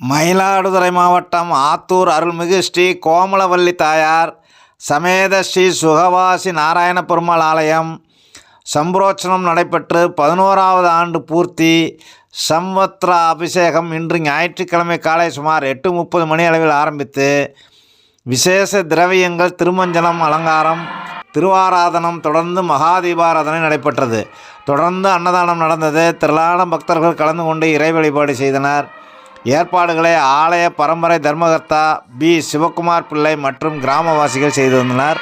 மயிலாடுதுறை மாவட்டம் ஆத்தூர் அருள்மிகு ஸ்ரீ கோமலவல்லி தாயார் சமேத ஸ்ரீ சுகவாசி நாராயண பெருமாள் ஆலயம். சம்பரோச்சனம் நடைபெற்று பதினோராவது ஆண்டு பூர்த்தி. சம்வத்ர அபிஷேகம் இன்று ஞாயிற்றுக்கிழமை காலை சுமார் எட்டு முப்பது மணி அளவில் ஆரம்பித்து விசேஷ திரவியங்கள் திருமஞ்சனம் அலங்காரம் திருவாராதனம் தொடர்ந்து மகாதீபாராதனை நடைபெற்றது. தொடர்ந்து அன்னதானம் நடந்தது. திரளான பக்தர்கள் கலந்து கொண்டு இறை வழிபாடு செய்தனர். ஏற்பாடுகளை ஆலய பரம்பரை தர்மகர்த்தா பி. சிவகுமார் பிள்ளை மற்றும் கிராமவாசிகள் செய்து வந்தனர்.